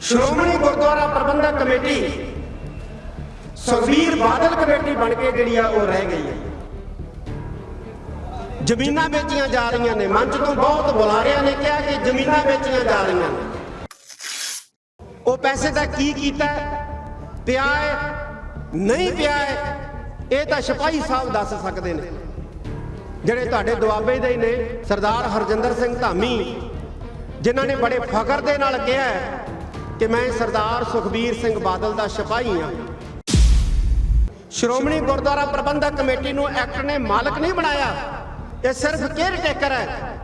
Shiromani Gurdwara Prabandhak committee, Sukhbir Badal committee ਬਣ ਕੇ ਜਿਹੜੀ ਆ ਉਹ ਰਹਿ ਗਈ ਹੈ। ਜ਼ਮੀਨਾਂ ਵੇਚੀਆਂ ਜਾ ਰਹੀਆਂ ਨੇ, ਮੰਚ ਤੋਂ ਬਹੁਤ ਬੁਲਾਰਿਆਂ ਨੇ ਕਿਹਾ ਕਿ ਜ਼ਮੀਨਾਂ ਵੇਚੀਆਂ ਜਾ ਰਹੀਆਂ ਨੇ। ਉਹ ਪੈਸੇ ਦਾ ਕੀ ਕੀਤਾ ਪਿਆ ਹੈ? ਨਹੀਂ ਪਿਆ ਹੈ? ਇਹ ਤਾਂ ਸਿਪਾਹੀ ਸਾਹਿਬ ਦੱਸ ਸਕਦੇ ਨੇ। ਜਿਹੜੇ ਤੁਹਾਡੇ ਦੁਆਬੇ ਦੇ ਨੇ, ਸਰਦਾਰ ਹਰਜਿੰਦਰ ਸਿੰਘ ਧਾਮੀ, ਜਿਨ੍ਹਾਂ ਨੇ ਬੜੇ ਫਖਰ ਦੇ ਨਾਲ ਕਿਹਾ ਕਿ ਮੈਂ ਸਰਦਾਰ ਸੁਖਬੀਰ ਸਿੰਘ ਬਾਦਲ ਦਾ ਸਿਪਾਹੀ ਹਾਂ। ਸ਼੍ਰੋਮਣੀ ਗੁਰਦੁਆਰਾ ਪ੍ਰਬੰਧਕ ਕਮੇਟੀ ਨੂੰ ਐਕਟ ਨੇ ਮਾਲਕ ਨਹੀਂ ਬਣਾਇਆ। ਇਹ ਸਿਰਫ ਕੇਅਰ ਟੇਕਰ ਹੈ।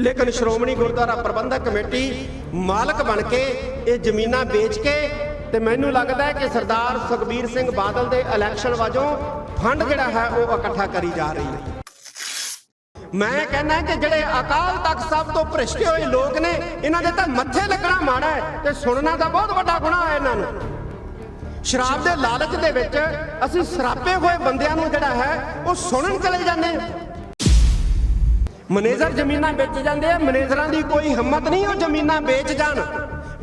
ਲੇਕਿਨ ਸ਼੍ਰੋਮਣੀ ਗੁਰਦੁਆਰਾ ਪ੍ਰਬੰਧਕ ਕਮੇਟੀ ਮਾਲਕ ਬਣ ਕੇ ਇਹ ਜ਼ਮੀਨਾਂ ਵੇਚ ਕੇ ਤੇ ਮੈਨੂੰ ਲੱਗਦਾ ਹੈ ਕਿ ਸਰਦਾਰ ਸੁਖਬੀਰ ਸਿੰਘ ਬਾਦਲ ਦੇ ਇਲੈਕਸ਼ਨ ਵਜੋਂ ਫੰਡ ਜਿਹੜਾ ਹੈ ਉਹ ਇਕੱਠਾ ਕਰੀ ਜਾ ਰਹੀ ਹੈ। ਮੈਂ ਕਹਿੰਦਾ ਕਿ ਜਿਹੜੇ ਅਕਾਲ ਤਖਤ ਸਾਹਿਬ ਤੋਂ ਭ੍ਰਿਸ਼ਟ ਹੋਏ ਲੋਕ ਨੇ, ਇਹਨਾਂ ਦੇ ਤਾਂ ਮੱਥੇ ਲੱਗਣਾ ਮਾੜਾ ਹੈ ਤੇ ਸੁਣਨਾ ਤਾਂ ਬਹੁਤ ਵੱਡਾ ਗੁਨਾਹ ਹੈ ਇਹਨਾਂ ਨੂੰ। ਸ਼ਰਾਬ ਦੇ ਲਾਲਚ ਦੇ ਵਿੱਚ ਅਸੀਂ ਸਰਾਪੇ ਹੋਏ ਬੰਦਿਆਂ ਨੂੰ ਜਿਹੜਾ ਹੈ, ਉਹ ਸੁਣਨ ਚਲੇ ਜਾਂਦੇ ਹਾਂ। ਮੈਨੇਜਰ ਜ਼ਮੀਨਾਂ ਵੇਚ ਜਾਂਦੇ ਆ, ਮੈਨੇਜਰਾਂ ਦੀ ਕੋਈ ਹਿੰਮਤ ਨਹੀਂ ਉਹ ਜ਼ਮੀਨਾਂ ਵੇਚ ਜਾਣ।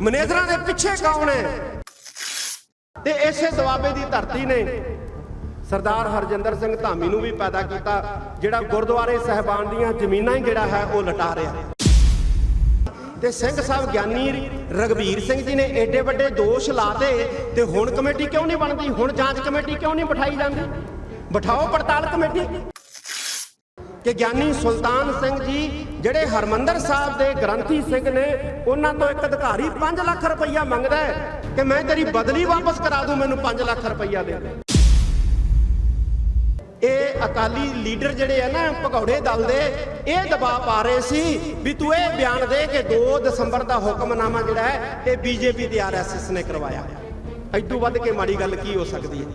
ਮੈਨੇਜਰਾਂ ਦੇ ਪਿੱਛੇ ਕੌਣ ਹੈ? ਤੇ ਇਸੇ ਦੁਆਬੇ ਦੀ ਧਰਤੀ ਨੇ ਸਰਦਾਰ ਹਰਜਿੰਦਰ ਸਿੰਘ ਧਾਮੀ ਨੂੰ ਵੀ ਪੈਦਾ ਕੀਤਾ, ਜਿਹੜਾ ਗੁਰਦੁਆਰੇ ਸਹਿਬਾਨ ਦੀਆਂ ਜ਼ਮੀਨਾਂ ਹੀ ਜਿਹੜਾ ਹੈ, ਉਹ ਲਟਾ ਰਿਹਾ। ਤੇ ਸਿੰਘ ਸਾਹਿਬ ਗਿਆਨੀ ਰਗਵੀਰ ਸਿੰਘ ਜੀ ਨੇ ਏਡੇ ਵੱਡੇ ਦੋਸ਼ ਲਾਤੇ, ਤੇ ਹੁਣ ਕਮੇਟੀ ਕਿਉਂ ਨਹੀਂ ਬਣਦੀ? ਹੁਣ ਜਾਂਚ ਕਮੇਟੀ ਕਿਉਂ ਨਹੀਂ ਬਿਠਾਈ ਜਾਂਦੀ? ਬਿਠਾਓ ਪੜਤਾਲ ਕਮੇਟੀ। ਕਿ ਗਿਆਨੀ ਸੁਲਤਾਨ ਸਿੰਘ ਜੀ, ਜਿਹੜੇ ਹਰਮੰਦਰ ਸਾਹਿਬ ਦੇ ਗ੍ਰੰਥੀ ਸਿੰਘ ਨੇ, ਉਹਨਾਂ ਤੋਂ ਇੱਕ ਅਧਿਕਾਰੀ 5 ਲੱਖ ਰੁਪਈਆ ਮੰਗਦਾ ਹੈ, ਕਿ ਮੈਂ ਤੇਰੀ ਬਦਲੀ ਵਾਪਸ ਕਰਾ ਦੂੰ, ਮੈਨੂੰ 5 ਲੱਖ ਰੁਪਈਆ ਦੇ ਦੇ। ਇਹ ਅਕਾਲੀ ਲੀਡਰ ਜਿਹੜੇ ਆ ਨਾ ਭਗੌੜੇ ਦਲ ਦੇ, ਇਹ ਦਬਾਅ ਪਾ ਰਹੇ ਸੀ ਵੀ ਤੂੰ ਇਹ ਬਿਆਨ ਦੇ ਕਿ 2 ਦਸੰਬਰ ਦਾ ਹੁਕਮਨਾਮਾ ਜਿਹੜਾ ਹੈ, ਇਹ ਬੀਜੇਪੀ ਤੇ ਆਰਐਸਐਸ ਨੇ ਕਰਵਾਇਆ। ਐਦੋਂ ਵੱਧ ਕੇ ਮਾੜੀ ਗੱਲ ਕੀ ਹੋ ਸਕਦੀ ਹੈ?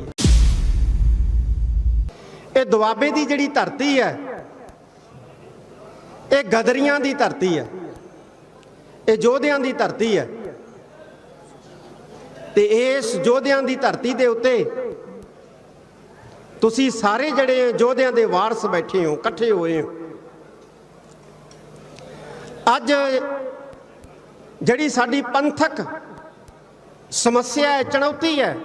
ਇਹ ਦੁਆਬੇ ਦੀ ਜਿਹੜੀ ਧਰਤੀ ਹੈ, ਇਹ ਗਦਰੀਆਂ ਦੀ ਧਰਤੀ ਹੈ, ਇਹ ਯੋਧਿਆਂ ਦੀ ਧਰਤੀ ਹੈ। ਤੇ ਇਸ ਯੋਧਿਆਂ ਦੀ ਧਰਤੀ ਦੇ ਉੱਤੇ ਤੁਸੀਂ ਸਾਰੇ ਜਿਹੜੇ ਯੋਧਿਆਂ ਦੇ ਵਾਰਸ ਬੈਠੇ ਹੋ, ਇਕੱਠੇ ਹੋਏ ਹੋ। ਅੱਜ ਜਿਹੜੀ ਸਾਡੀ ਪੰਥਕ ਸਮੱਸਿਆ ਹੈ, ਚੁਣੌਤੀ ਹੈ,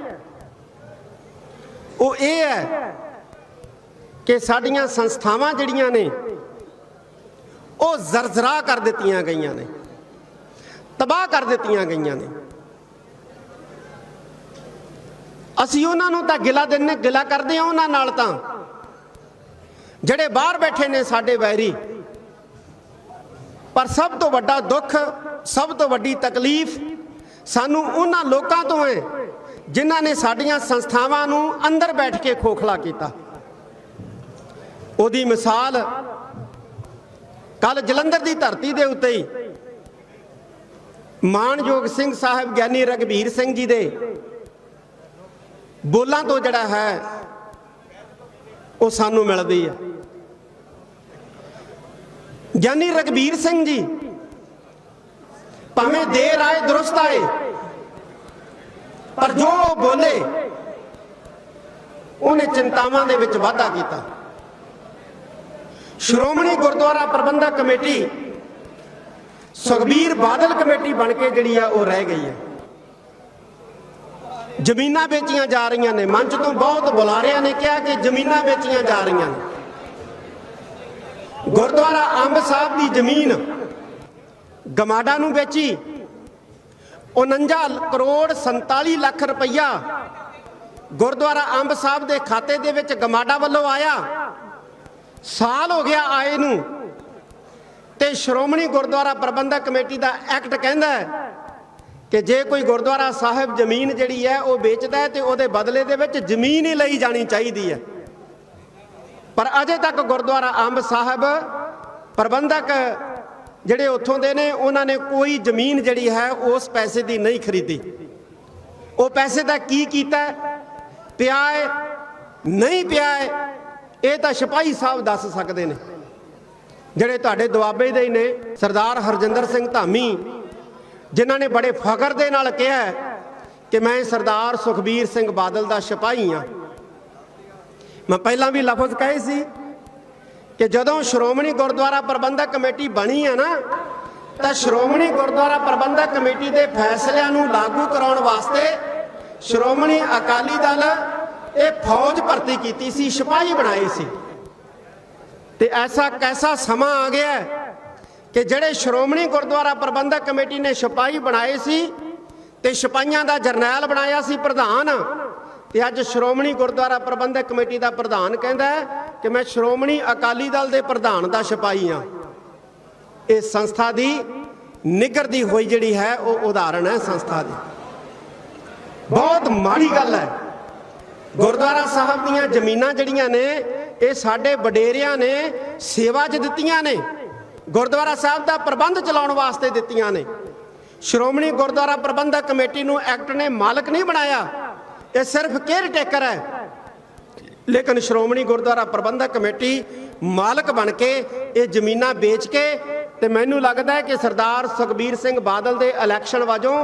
ਉਹ ਇਹ ਹੈ ਕਿ ਸਾਡੀਆਂ ਸੰਸਥਾਵਾਂ ਜਿਹੜੀਆਂ ਨੇ, ਉਹ ਜ਼ਰਜ਼ਰਾ ਕਰ ਦਿੱਤੀਆਂ ਗਈਆਂ ਨੇ, ਤਬਾਹ ਕਰ ਦਿੱਤੀਆਂ ਗਈਆਂ ਨੇ। ਅਸੀਂ ਉਹਨਾਂ ਨੂੰ ਤਾਂ ਗਿਲਾ ਦਿੰਨੇ ਗਿਲਾ ਕਰਦੇ ਹਾਂ ਉਹਨਾਂ ਨਾਲ ਤਾਂ। ਜਿਹੜੇ ਬਾਹਰ ਬੈਠੇ ਨੇ ਸਾਡੇ ਵੈਰੀ, ਪਰ ਸਭ ਤੋਂ ਵੱਡਾ ਦੁੱਖ, ਸਭ ਤੋਂ ਵੱਡੀ ਤਕਲੀਫ ਸਾਨੂੰ ਉਹਨਾਂ ਲੋਕਾਂ ਤੋਂ ਹੈ, ਜਿਨ੍ਹਾਂ ਨੇ ਸਾਡੀਆਂ ਸੰਸਥਾਵਾਂ ਨੂੰ ਅੰਦਰ ਬੈਠ ਕੇ ਖੋਖਲਾ ਕੀਤਾ। ਉਹਦੀ ਮਿਸਾਲ ਕੱਲ ਜਲੰਧਰ ਦੀ ਧਰਤੀ ਦੇ ਉੱਤੇ ਹੀ ਮਾਨਯੋਗ ਸਿੰਘ ਸਾਹਿਬ ਗਿਆਨੀ ਰਗਵੀਰ ਸਿੰਘ ਜੀ ਦੇ ਬੋਲਾਂ ਤੋਂ ਜਿਹੜਾ ਹੈ, ਉਹ ਸਾਨੂੰ ਮਿਲਦੀ ਹੈ ਗਿਆਨੀ ਰਗਵੀਰ ਸਿੰਘ ਜੀ, ਭਾਵੇਂ ਦੇਰ ਆਏ ਦਰੁਸਤ ਆਏ, ਪਰ ਜੋ ਉਹ ਬੋਲੇ, ਉਹਨੇ ਚਿੰਤਾਵਾਂ ਦੇ ਵਿੱਚ ਵਾਧਾ ਕੀਤਾ। ਸ਼੍ਰੋਮਣੀ ਗੁਰਦੁਆਰਾ ਪ੍ਰਬੰਧਕ ਕਮੇਟੀ, ਸੁਖਬੀਰ ਬਾਦਲ ਕਮੇਟੀ ਬਣ ਕੇ ਜਿਹੜੀ ਆ, ਉਹ ਰਹਿ ਗਈ ਹੈ ਜ਼ਮੀਨਾਂ ਵੇਚੀਆਂ ਜਾ ਰਹੀਆਂ ਨੇ। ਮੰਚ ਤੋਂ ਬਹੁਤ ਬੁਲਾਰਿਆਂ ਨੇ ਕਿਹਾ ਕਿ ਜ਼ਮੀਨਾਂ ਵੇਚੀਆਂ ਜਾ ਰਹੀਆਂ ਨੇ। ਗੁਰਦੁਆਰਾ ਅੰਬ ਸਾਹਿਬ ਦੀ ਜ਼ਮੀਨ ਗਮਾਡਾ ਨੂੰ ਵੇਚੀ। 49 ਕਰੋੜ 47 ਲੱਖ ਰੁਪਈਆ ਗੁਰਦੁਆਰਾ ਅੰਬ ਸਾਹਿਬ ਦੇ ਖਾਤੇ ਦੇ ਵਿੱਚ ਗਮਾਡਾ ਵੱਲੋਂ ਆਇਆ। ਸਾਲ ਹੋ ਗਿਆ ਆਏ ਨੂੰ। ਤੇ ਸ਼੍ਰੋਮਣੀ ਗੁਰਦੁਆਰਾ ਪ੍ਰਬੰਧਕ ਕਮੇਟੀ ਦਾ ਐਕਟ ਕਹਿੰਦਾ ਹੈ ਕਿ ਜੇ ਕੋਈ ਗੁਰਦੁਆਰਾ ਸਾਹਿਬ ਜ਼ਮੀਨ ਜਿਹੜੀ ਹੈ ਉਹ ਵੇਚਦਾ ਹੈ ਤੇ ਉਹਦੇ ਬਦਲੇ ਦੇ ਵਿੱਚ ਜ਼ਮੀਨ ਹੀ ਲਈ ਜਾਣੀ ਚਾਹੀਦੀ ਹੈ। ਪਰ ਅਜੇ ਤੱਕ ਗੁਰਦੁਆਰਾ ਅੰਬ ਸਾਹਿਬ ਪ੍ਰਬੰਧਕ ਜਿਹੜੇ ਉੱਥੋਂ ਦੇ ਨੇ, ਉਹਨਾਂ ਨੇ ਕੋਈ ਜ਼ਮੀਨ ਜਿਹੜੀ ਹੈ ਉਸ ਪੈਸੇ ਦੀ ਨਹੀਂ ਖਰੀਦੀ। ਉਹ ਪੈਸੇ ਦਾ ਕੀ ਕੀਤਾ ਪਿਆ ਹੈ ਨਹੀਂ ਪਿਆ ਹੈ ਇਹ ਤਾਂ ਸਿਪਾਹੀ ਸਾਹਿਬ ਦੱਸ ਸਕਦੇ ਨੇ। ਜਿਹੜੇ ਤੁਹਾਡੇ ਦੁਆਬੇ ਦੇ ਹੀ ਨੇ, ਸਰਦਾਰ ਹਰਜਿੰਦਰ ਸਿੰਘ ਧਾਮੀ ਜਿਨ੍ਹਾਂ ਨੇ ਬੜੇ ਫਖਰ ਦੇ ਨਾਲ ਕਿਹਾ ਕਿ ਮੈਂ ਸਰਦਾਰ ਸੁਖਬੀਰ ਸਿੰਘ ਬਾਦਲ ਦਾ ਸਿਪਾਹੀ ਹਾਂ। ਮੈਂ ਪਹਿਲਾਂ ਵੀ ਲਫ਼ਜ਼ ਕਹੇ ਸੀ ਕਿ ਜਦੋਂ ਸ਼੍ਰੋਮਣੀ ਗੁਰਦੁਆਰਾ ਪ੍ਰਬੰਧਕ ਕਮੇਟੀ ਬਣੀ ਹੈ ਨਾ, ਤਾਂ ਸ਼੍ਰੋਮਣੀ ਗੁਰਦੁਆਰਾ ਪ੍ਰਬੰਧਕ ਕਮੇਟੀ ਦੇ ਫੈਸਲਿਆਂ ਨੂੰ ਲਾਗੂ ਕਰਾਉਣ ਵਾਸਤੇ ਸ਼੍ਰੋਮਣੀ ਅਕਾਲੀ ਦਲ ਇਹ ਫੌਜ ਭਰਤੀ ਕੀਤੀ ਸੀ, ਸਿਪਾਹੀ ਬਣਾਏ ਸੀ। ਤੇ ਐਸਾ ਕੈਸਾ ਸਮਾਂ ਆ ਗਿਆ ਹੈ ਕਿ ਜਿਹੜੇ ਸ਼੍ਰੋਮਣੀ ਗੁਰਦੁਆਰਾ ਪ੍ਰਬੰਧਕ ਕਮੇਟੀ ਨੇ ਸਿਪਾਹੀ ਬਣਾਏ ਸੀ ਤੇ ਸਿਪਾਹੀਆਂ ਦਾ ਜਰਨੈਲ ਬਣਾਇਆ ਸੀ ਪ੍ਰਧਾਨ, ਤੇ ਅੱਜ ਸ਼੍ਰੋਮਣੀ ਗੁਰਦੁਆਰਾ ਪ੍ਰਬੰਧਕ ਕਮੇਟੀ ਦਾ ਪ੍ਰਧਾਨ ਕਹਿੰਦਾ ਕਿ ਮੈਂ ਸ਼੍ਰੋਮਣੀ ਅਕਾਲੀ ਦਲ ਦੇ ਪ੍ਰਧਾਨ ਦਾ ਸਿਪਾਹੀ ਹਾਂ। ਇਹ ਸੰਸਥਾ ਦੀ ਨਿਗਰਦੀ ਹੋਈ ਜਿਹੜੀ ਹੈ, ਉਹ ਉਦਾਹਰਣ ਹੈ ਸੰਸਥਾ ਦੀ। ਬਹੁਤ ਮਾੜੀ ਗੱਲ ਹੈ। ਗੁਰਦੁਆਰਾ ਸਾਹਿਬ ਦੀਆਂ ਜ਼ਮੀਨਾਂ ਜਿਹੜੀਆਂ ਨੇ, ਇਹ ਸਾਡੇ ਵਡੇਰਿਆਂ ਨੇ ਸੇਵਾ 'ਚ ਦਿੱਤੀਆਂ ਨੇ। ਗੁਰਦੁਆਰਾ ਸਾਹਿਬ ਦਾ ਪ੍ਰਬੰਧ ਚਲਾਉਣ ਵਾਸਤੇ ਦਿੱਤੀਆਂ ਨੇ। ਸ਼੍ਰੋਮਣੀ ਗੁਰਦੁਆਰਾ ਪ੍ਰਬੰਧਕ ਕਮੇਟੀ ਨੂੰ ਐਕਟ ਨੇ ਮਾਲਕ ਨਹੀਂ ਬਣਾਇਆ। ਇਹ ਸਿਰਫ ਕੇਅਰ ਟੇਕਰ ਹੈ। ਲੇਕਿਨ ਸ਼੍ਰੋਮਣੀ ਗੁਰਦੁਆਰਾ ਪ੍ਰਬੰਧਕ ਕਮੇਟੀ ਮਾਲਕ ਬਣ ਕੇ ਇਹ ਜ਼ਮੀਨਾਂ ਵੇਚ ਕੇ ਤੇ ਮੈਨੂੰ ਲੱਗਦਾ ਹੈ ਕਿ ਸਰਦਾਰ ਸੁਖਬੀਰ ਸਿੰਘ ਬਾਦਲ ਦੇ ਇਲੈਕਸ਼ਨ ਵਜੋਂ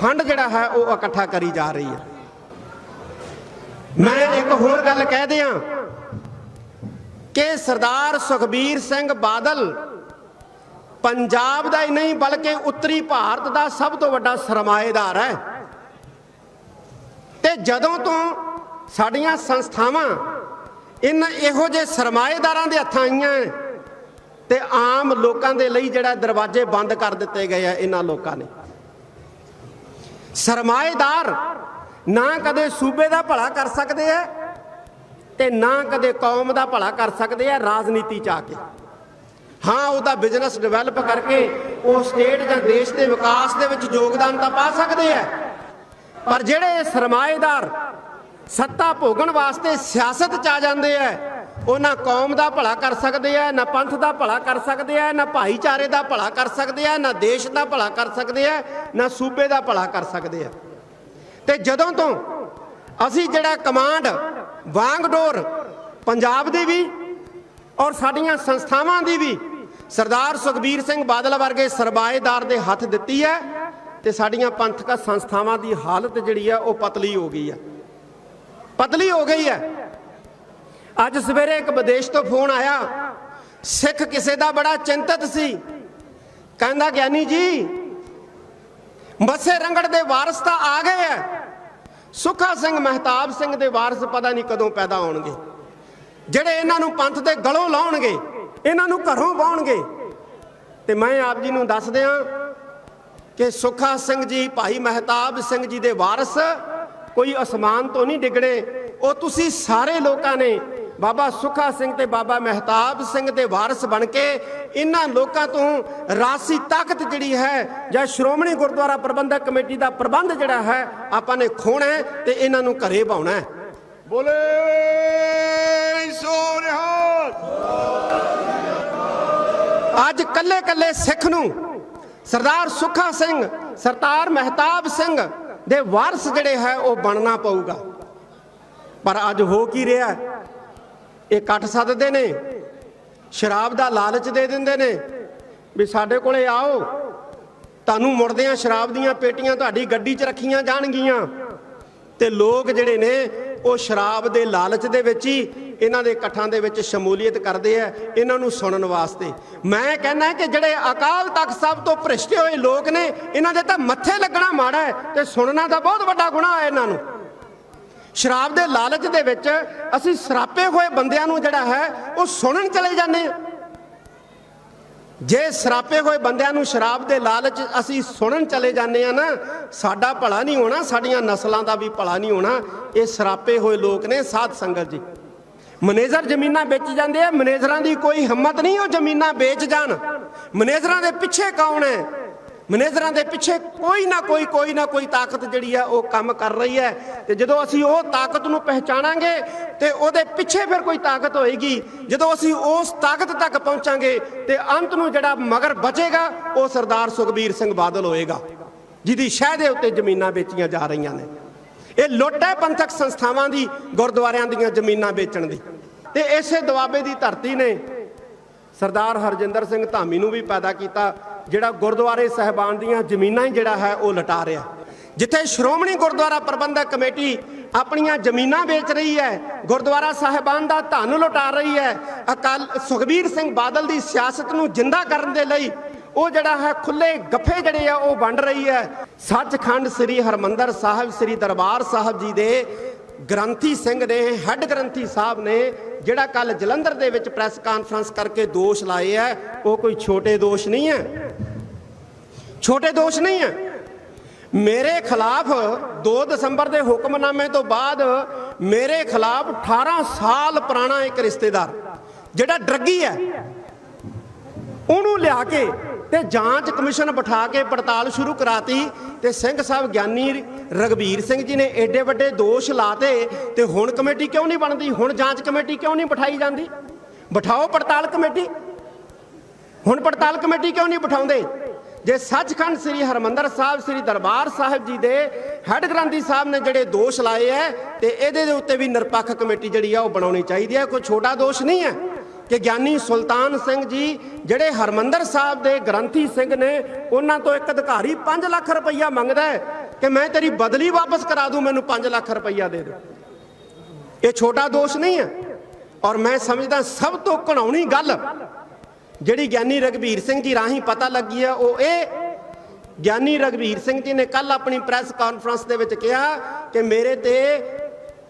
ਫੰਡ ਜਿਹੜਾ ਹੈ ਉਹ ਇਕੱਠਾ ਕਰੀ ਜਾ ਰਹੀ ਹੈ। ਮੈਂ ਇੱਕ ਹੋਰ ਗੱਲ ਕਹਿ ਦਿਆਂ ਕਿ ਸਰਦਾਰ ਸੁਖਬੀਰ ਸਿੰਘ ਬਾਦਲ ਪੰਜਾਬ ਦਾ ਹੀ ਨਹੀਂ ਬਲਕਿ ਉੱਤਰੀ ਭਾਰਤ ਦਾ ਸਭ ਤੋਂ ਵੱਡਾ ਸਰਮਾਏਦਾਰ ਹੈ। ਤੇ ਜਦੋਂ ਤੋਂ ਸਾਡੀਆਂ ਸੰਸਥਾਵਾਂ ਇਨ ਇਹੋ ਜਿਹੇ ਸਰਮਾਏਦਾਰਾਂ ਦੇ ਹੱਥਾਂ ਆਈਆਂ ਹੈ, ਤੇ ਆਮ ਲੋਕਾਂ ਦੇ ਲਈ ਜਿਹੜਾ ਦਰਵਾਜ਼ੇ ਬੰਦ ਕਰ ਦਿੱਤੇ ਗਏ ਆ ਇਹਨਾਂ ਲੋਕਾਂ ਨੇ। ਸਰਮਾਏਦਾਰ ਨਾ ਕਦੇ ਸੂਬੇ ਦਾ ਭਲਾ ਕਰ ਸਕਦੇ ਆ ਤੇ ਨਾ ਕਦੇ ਕੌਮ ਦਾ ਭਲਾ ਕਰ ਸਕਦੇ ਆ ਰਾਜਨੀਤੀ ਚ ਆ ਕੇ। ਹਾਂ, ਉਹਦਾ ਬਿਜ਼ਨਸ ਡਿਵੈਲਪ ਕਰਕੇ ਉਹ ਸਟੇਟ ਜਾਂ ਦੇਸ਼ ਦੇ ਵਿਕਾਸ ਦੇ ਵਿੱਚ ਯੋਗਦਾਨ ਤਾਂ ਪਾ ਸਕਦੇ ਆ। ਪਰ ਜਿਹੜੇ ਸਰਮਾਏਦਾਰ ਸੱਤਾ ਭੋਗਣ ਵਾਸਤੇ ਸਿਆਸਤ ਚ ਆ ਜਾਂਦੇ ਆ, ਉਹ ਨਾ ਕੌਮ ਦਾ ਭਲਾ ਕਰ ਸਕਦੇ ਆ, ਨਾ ਪੰਥ ਦਾ ਭਲਾ ਕਰ ਸਕਦੇ ਆ, ਨਾ ਭਾਈਚਾਰੇ ਦਾ ਭਲਾ ਕਰ ਸਕਦੇ ਆ, ਨਾ ਦੇਸ਼ ਦਾ ਭਲਾ ਕਰ ਸਕਦੇ ਆ, ਨਾ ਸੂਬੇ ਦਾ ਭਲਾ ਕਰ ਸਕਦੇ ਆ। ਤੇ ਜਦੋਂ ਤੋਂ ਅਸੀਂ ਜਿਹੜਾ ਕਮਾਂਡ ਵਾਂਗਡੋਰ ਪੰਜਾਬ ਦੀ ਵੀ ਔਰ ਸਾਡੀਆਂ ਸੰਸਥਾਵਾਂ ਦੀ ਵੀ ਸਰਦਾਰ ਸੁਖਬੀਰ ਸਿੰਘ ਬਾਦਲ ਵਰਗੇ ਸਰਮਾਏਦਾਰ ਦੇ ਹੱਥ ਦਿੱਤੀ ਹੈ ਤੇ ਸਾਡੀਆਂ ਪੰਥਕ ਸੰਸਥਾਵਾਂ ਦੀ ਹਾਲਤ ਜਿਹੜੀ ਆ ਉਹ ਪਤਲੀ ਹੋ ਗਈ ਹੈ। ਪਤਲੀ ਹੋ ਗਈ ਹੈ। ਅੱਜ ਸਵੇਰੇ ਇੱਕ ਵਿਦੇਸ਼ ਤੋਂ ਫੋਨ ਆਇਆ। ਸਿੱਖ ਕਿਸੇ ਦਾ ਬੜਾ ਚਿੰਤਤ ਸੀ। ਕਹਿੰਦਾ, ਗਿਆਨੀ ਜੀ, ਮੱਸੇ ਰੰਗੜ ਦੇ ਵਾਰਸ ਤਾਂ ਆ ਗਏ ਐ ਸੁਖਾ ਸਿੰਘ ਮਹਿਤਾਬ ਸਿੰਘ ਦੇ ਵਾਰਸ ਪਤਾ ਨਹੀਂ ਕਦੋਂ ਪੈਦਾ ਹੋਣਗੇ। ਜਿਹੜੇ ਇਹਨਾਂ ਨੂੰ ਪੰਥ ਦੇ ਗਲੋਂ ਲਾਉਣਗੇ ਇਹਨਾਂ ਨੂੰ ਘਰੋਂ ਬਾਉਣਗੇ ਤੇ ਮੈਂ ਆਪ ਜੀ ਨੂੰ ਦੱਸ ਦਿਆਂ ਕਿ ਸੁਖਾ ਸਿੰਘ ਜੀ, ਭਾਈ ਮਹਿਤਾਬ ਸਿੰਘ ਜੀ ਦੇ ਵਾਰਸ ਕੋਈ ਅਸਮਾਨ ਤੋਂ ਨਹੀਂ ਡਿੱਗਣੇ ਉਹ ਤੁਸੀਂ ਸਾਰੇ ਲੋਕਾਂ ਨੇ ਬਾਬਾ ਸੁਖਾ ਸਿੰਘ ਤੇ ਬਾਬਾ ਮਹਿਤਾਬ ਸਿੰਘ ਦੇ ਵਾਰਸ ਬਣ ਕੇ ਇਹਨਾਂ ਲੋਕਾਂ ਤੋਂ ਰਾਸੀ ਤਾਕਤ ਜਿਹੜੀ ਹੈ ਜਾਂ ਸ਼੍ਰੋਮਣੀ ਗੁਰਦੁਆਰਾ ਪ੍ਰਬੰਧਕ ਕਮੇਟੀ ਦਾ ਪ੍ਰਬੰਧ ਜਿਹੜਾ ਹੈ, ਆਪਾਂ ਨੇ ਖੋਣਾ ਹੈ ਤੇ ਇਹਨਾਂ ਨੂੰ ਘਰੇ ਪਾਉਣਾ ਹੈ। ਬੋਲੇ ਸੋਨਿਹਾਲ ਅੱਜ ਕੱਲੇ ਕੱਲੇ ਸਿੱਖ ਨੂੰ ਸਰਦਾਰ ਸੁਖਾ ਸਿੰਘ, ਸਰਦਾਰ ਮਹਿਤਾਬ ਸਿੰਘ ਦੇ ਵਾਰਸ ਜਿਹੜੇ ਹੈ ਉਹ ਬਣਨਾ ਪਊਗਾ। ਪਰ ਅੱਜ ਹੋ ਕੀ ਰਿਹਾ ਇਹ ਇਕੱਠ ਸੱਦਦੇ ਨੇ, ਸ਼ਰਾਬ ਦਾ ਲਾਲਚ ਦੇ ਦਿੰਦੇ ਨੇ, ਵੀ ਸਾਡੇ ਕੋਲੇ ਆਓ, ਤੁਹਾਨੂੰ ਮੁੜਦਿਆਂ ਸ਼ਰਾਬ ਦੀਆਂ ਪੇਟੀਆਂ ਤੁਹਾਡੀ ਗੱਡੀ 'ਚ ਰੱਖੀਆਂ ਜਾਣਗੀਆਂ। ਤੇ ਲੋਕ ਜਿਹੜੇ ਨੇ, ਉਹ ਸ਼ਰਾਬ ਦੇ ਲਾਲਚ ਦੇ ਵਿੱਚ ਹੀ ਇਹਨਾਂ ਦੇ ਇਕੱਠਾਂ ਦੇ ਵਿੱਚ ਸ਼ਮੂਲੀਅਤ ਕਰਦੇ ਆ, ਇਹਨਾਂ ਨੂੰ ਸੁਣਨ ਵਾਸਤੇ। ਮੈਂ ਕਹਿੰਦਾ ਕਿ ਜਿਹੜੇ ਅਕਾਲ ਤਖਤ ਸਾਹਿਬ ਤੋਂ ਭ੍ਰਿਸ਼ਟ ਹੋਏ ਲੋਕ ਨੇ, ਇਹਨਾਂ ਦੇ ਤਾਂ ਮੱਥੇ ਲੱਗਣਾ ਮਾੜਾ ਹੈ ਤੇ ਸੁਣਨਾ ਤਾਂ ਬਹੁਤ ਵੱਡਾ ਗੁਨਾਹ ਹੈ ਇਹਨਾਂ ਨੂੰ। ਸ਼ਰਾਬ ਦੇ ਲਾਲਚ ਦੇ ਵਿੱਚ ਅਸੀਂ ਸਰਾਪੇ ਹੋਏ ਬੰਦਿਆਂ ਨੂੰ ਜਿਹੜਾ ਹੈ, ਉਹ ਸੁਣਨ ਚਲੇ ਜਾਂਦੇ ਆ ਜੇ ਸਰਾਪੇ ਹੋਏ ਬੰਦਿਆਂ ਨੂੰ ਸ਼ਰਾਬ ਦੇ ਲਾਲਚ ਅਸੀਂ ਸੁਣਨ ਚਲੇ ਜਾਂਦੇ ਆ ਨਾ, ਸਾਡਾ ਭਲਾ ਨਹੀਂ ਹੋਣਾ, ਸਾਡੀਆਂ ਨਸਲਾਂ ਦਾ ਵੀ ਭਲਾ ਨਹੀਂ ਹੋਣਾ। ਇਹ ਸਰਾਪੇ ਹੋਏ ਲੋਕ ਨੇ, ਸਾਧ ਸੰਗਤ ਜੀ। ਮੈਨੇਜਰ ਜ਼ਮੀਨਾਂ ਵੇਚ ਜਾਂਦੇ ਆ, ਮੈਨੇਜਰਾਂ ਦੀ ਕੋਈ ਹਿੰਮਤ ਨਹੀਂ ਉਹ ਜ਼ਮੀਨਾਂ ਵੇਚ ਜਾਣ। ਮੈਨੇਜਰਾਂ ਦੇ ਪਿੱਛੇ ਕੌਣ ਹੈ? ਮੈਨੇਜਰਾਂ ਦੇ ਪਿੱਛੇ ਕੋਈ ਨਾ ਕੋਈ ਕੋਈ ਨਾ ਕੋਈ ਤਾਕਤ ਜਿਹੜੀ ਆ ਉਹ ਕੰਮ ਕਰ ਰਹੀ ਹੈ। ਤੇ ਜਦੋਂ ਅਸੀਂ ਉਹ ਤਾਕਤ ਨੂੰ ਪਹਿਚਾਣਾਂਗੇ ਤੇ ਉਹਦੇ ਪਿੱਛੇ ਫਿਰ ਕੋਈ ਤਾਕਤ ਹੋਏਗੀ। ਜਦੋਂ ਅਸੀਂ ਉਸ ਤਾਕਤ ਤੱਕ ਪਹੁੰਚਾਂਗੇ ਤੇ ਅੰਤ ਨੂੰ ਜਿਹੜਾ ਮਗਰ ਬਚੇਗਾ, ਉਹ ਸਰਦਾਰ ਸੁਖਬੀਰ ਸਿੰਘ ਬਾਦਲ ਹੋਏਗਾ। ਜਿਹਦੀ ਸ਼ਹਿ ਦੇ ਉੱਤੇ ਜ਼ਮੀਨਾਂ ਵੇਚੀਆਂ ਜਾ ਰਹੀਆਂ ਨੇ। ਇਹ ਲੁੱਟ ਹੈ ਪੰਥਕ ਸੰਸਥਾਵਾਂ ਦੀ, ਗੁਰਦੁਆਰਿਆਂ ਦੀਆਂ ਜ਼ਮੀਨਾਂ ਵੇਚਣ ਦੀ। ਤੇ ਇਸੇ ਦੁਆਬੇ ਦੀ ਧਰਤੀ ਨੇ ਸਰਦਾਰ ਹਰਜਿੰਦਰ ਸਿੰਘ ਧਾਮੀ ਨੂੰ ਵੀ ਪੈਦਾ ਕੀਤਾ, ਜਿਹੜਾ ਗੁਰਦੁਆਰੇ ਸਹਿਬਾਨ ਦੀਆਂ ਜ਼ਮੀਨਾਂ ਹੀ ਜਿਹੜਾ ਹੈ ਉਹ ਲਟਾ ਰਿਹਾ। ਜਿੱਥੇ ਸ਼੍ਰੋਮਣੀ ਗੁਰਦੁਆਰਾ ਪ੍ਰਬੰਧਕ ਕਮੇਟੀ ਆਪਣੀਆਂ ਜ਼ਮੀਨਾਂ ਵੇਚ ਰਹੀ ਹੈ, ਗੁਰਦੁਆਰਾ ਸਾਹਿਬਾਨ ਦਾ ਧਨ ਲੁਟਾ ਰਹੀ ਹੈ, ਅਕਾਲ ਸੁਖਬੀਰ ਸਿੰਘ ਬਾਦਲ ਦੀ ਸਿਆਸਤ ਨੂੰ ਜਿੰਦਾ ਕਰਨ ਦੇ ਲਈ ਉਹ ਜਿਹੜਾ ਹੈ ਖੁੱਲੇ ਗੱਫੇ ਜਿਹੜੇ ਆ, ਉਹ ਵੰਡ ਰਹੀ ਹੈ। ਸੱਚਖੰਡ ਸ੍ਰੀ ਹਰਮੰਦਰ ਸਾਹਿਬ, ਸ੍ਰੀ ਦਰਬਾਰ ਸਾਹਿਬ ਜੀ ਦੇ ਗ੍ਰੰਥੀ ਸਿੰਘ ਨੇ ਹੈੱਡ ਗ੍ਰੰਥੀ ਸਾਹਿਬ ਨੇ ਜਿਹੜਾ ਕੱਲ ਜਲੰਧਰ ਦੇ ਵਿੱਚ ਪ੍ਰੈਸ ਕਾਨਫਰੰਸ ਕਰਕੇ ਦੋਸ਼ ਲਾਏ ਆ, ਉਹ ਕੋਈ ਛੋਟੇ ਦੋਸ਼ ਨਹੀਂ ਹੈ। ਛੋਟੇ ਦੋਸ਼ ਨਹੀਂ ਹੈ। ਮੇਰੇ ਖਿਲਾਫ 2 ਦਸੰਬਰ ਦੇ ਹੁਕਮਨਾਮੇ ਤੋਂ ਬਾਅਦ ਮੇਰੇ ਖਿਲਾਫ 18 ਸਾਲ ਪੁਰਾਣਾ ਇੱਕ ਰਿਸ਼ਤੇਦਾਰ, ਜਿਹੜਾ ਡਰੱਗੀ ਹੈ, ਉਹਨੂੰ ਲਿਆ ਕੇ ਤੇ ਜਾਂਚ ਕਮਿਸ਼ਨ ਬਿਠਾ ਕੇ ਪੜਤਾਲ ਸ਼ੁਰੂ ਕਰਾਤੀ ਤੇ ਸਿੰਘ ਸਾਹਿਬ ਗਿਆਨੀ ਰਗਵੀਰ ਸਿੰਘ ਜੀ ਨੇ ਐਡੇ ਵੱਡੇ ਦੋਸ਼ ਲਾਤੇ ਤੇ ਹੁਣ ਕਮੇਟੀ ਕਿਉਂ ਨਹੀਂ ਬਣਦੀ? ਹੁਣ ਜਾਂਚ ਕਮੇਟੀ ਕਿਉਂ ਨਹੀਂ ਬਿਠਾਈ ਜਾਂਦੀ? ਬਿਠਾਓ ਪੜਤਾਲ ਕਮੇਟੀ। ਹੁਣ ਪੜਤਾਲ ਕਮੇਟੀ ਕਿਉਂ ਨਹੀਂ ਬਿਠਾਉਂਦੇ? ਜੇ ਸੱਚਖੰਡ ਸ੍ਰੀ ਹਰਮੰਦਰ ਸਾਹਿਬ, ਸ੍ਰੀ ਦਰਬਾਰ ਸਾਹਿਬ ਜੀ ਦੇ ਹੈੱਡ ਗ੍ਰੰਥੀ ਸਾਹਿਬ ਨੇ ਜਿਹੜੇ ਦੋਸ਼ ਲਾਏ ਐ ਤੇ ਇਹਦੇ ਦੇ ਉੱਤੇ ਵੀ ਨਿਰਪੱਖ ਕਮੇਟੀ ਜਿਹੜੀ ਆ ਉਹ ਬਣਾਉਣੀ ਚਾਹੀਦੀ ਹੈ ਕੋਈ ਛੋਟਾ ਦੋਸ਼ ਨਹੀਂ ਹੈ ਕਿ ਗਿਆਨੀ ਸੁਲਤਾਨ ਸਿੰਘ ਜੀ ਜਿਹੜੇ ਹਰਮੰਦਰ ਸਾਹਿਬ ਦੇ ਗ੍ਰੰਥੀ ਸਿੰਘ ਨੇ, ਉਹਨਾਂ ਤੋਂ ਇੱਕ ਅਧਿਕਾਰੀ 5 ਲੱਖ ਰੁਪਈਆ ਮੰਗਦਾ ਹੈ ਕਿ ਮੈਂ ਤੇਰੀ ਬਦਲੀ ਵਾਪਸ ਕਰਾ ਦੂੰ, ਮੈਨੂੰ 5 ਲੱਖ ਰੁਪਈਆ ਦੇ ਦੇ ਇਹ ਛੋਟਾ ਦੋਸ਼ ਨਹੀਂ ਹੈ। ਔਰ ਮੈਂ ਸਮਝਦਾ ਸਭ ਤੋਂ ਘਣਾਉਣੀ ਗੱਲ ਜਿਹੜੀ ਗਿਆਨੀ ਰਗਵੀਰ ਸਿੰਘ ਜੀ ਰਾਹੀਂ ਪਤਾ ਲੱਗੀ ਹੈ, ਉਹ ਇਹ ਗਿਆਨੀ ਰਗਵੀਰ ਸਿੰਘ ਜੀ ਨੇ ਕੱਲ ਆਪਣੀ ਪ੍ਰੈਸ ਕਾਨਫਰੰਸ ਦੇ ਵਿੱਚ ਕਿਹਾ ਕਿ ਮੇਰੇ ਤੇ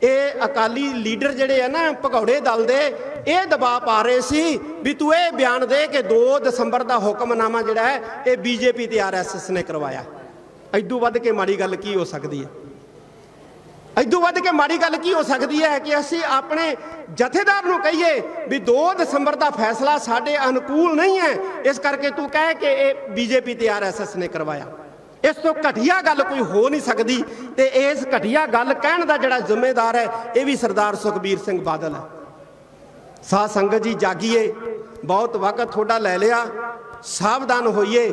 ਇਹ ਅਕਾਲੀ ਲੀਡਰ ਜਿਹੜੇ ਆ ਨਾ ਭਗੌੜੇ ਦਲ ਦੇ, ਇਹ ਦਬਾਅ ਪਾ ਰਹੇ ਸੀ ਵੀ ਤੂੰ ਇਹ ਬਿਆਨ ਦੇ ਕਿ 2 ਦਸੰਬਰ ਦਾ ਹੁਕਮਨਾਮਾ ਜਿਹੜਾ ਹੈ, ਇਹ ਬੀਜੇਪੀ ਤੇ ਆਰਐਸਐਸ ਨੇ ਕਰਵਾਇਆ। ਐਦੋਂ ਵੱਧ ਕੇ ਮਾੜੀ ਗੱਲ ਕੀ ਹੋ ਸਕਦੀ ਹੈ? ਇਦੋਂ ਵੱਧ ਕੇ ਮਾੜੀ ਗੱਲ ਕੀ ਹੋ ਸਕਦੀ ਹੈ ਕਿ ਅਸੀਂ ਆਪਣੇ ਜਥੇਦਾਰ ਨੂੰ ਕਹੀਏ ਵੀ 2 ਦਸੰਬਰ ਦਾ ਫੈਸਲਾ ਸਾਡੇ ਅਨੁਕੂਲ ਨਹੀਂ ਹੈ, ਇਸ ਕਰਕੇ ਤੂੰ ਕਹਿ ਕਿ ਇਹ ਬੀਜੇਪੀ ਤੇ ਆਰਐਸਐਸ ਨੇ ਕਰਵਾਇਆ। ਇਸ ਤੋਂ ਘਟੀਆ ਗੱਲ ਕੋਈ ਹੋ ਨਹੀਂ ਸਕਦੀ ਤੇ ਇਸ ਘਟੀਆ ਗੱਲ ਕਹਿਣ ਦਾ ਜਿਹੜਾ ਜ਼ਿੰਮੇਦਾਰ ਹੈ, ਇਹ ਵੀ ਸਰਦਾਰ ਸੁਖਬੀਰ ਸਿੰਘ ਬਾਦਲ ਹੈ। ਸਾਧ ਸੰਗਤ ਜੀ ਜਾਗੀਏ, ਬਹੁਤ ਵਕਤ ਤੁਹਾਡਾ ਲੈ ਲਿਆ, ਸਾਵਧਾਨ ਹੋਈਏ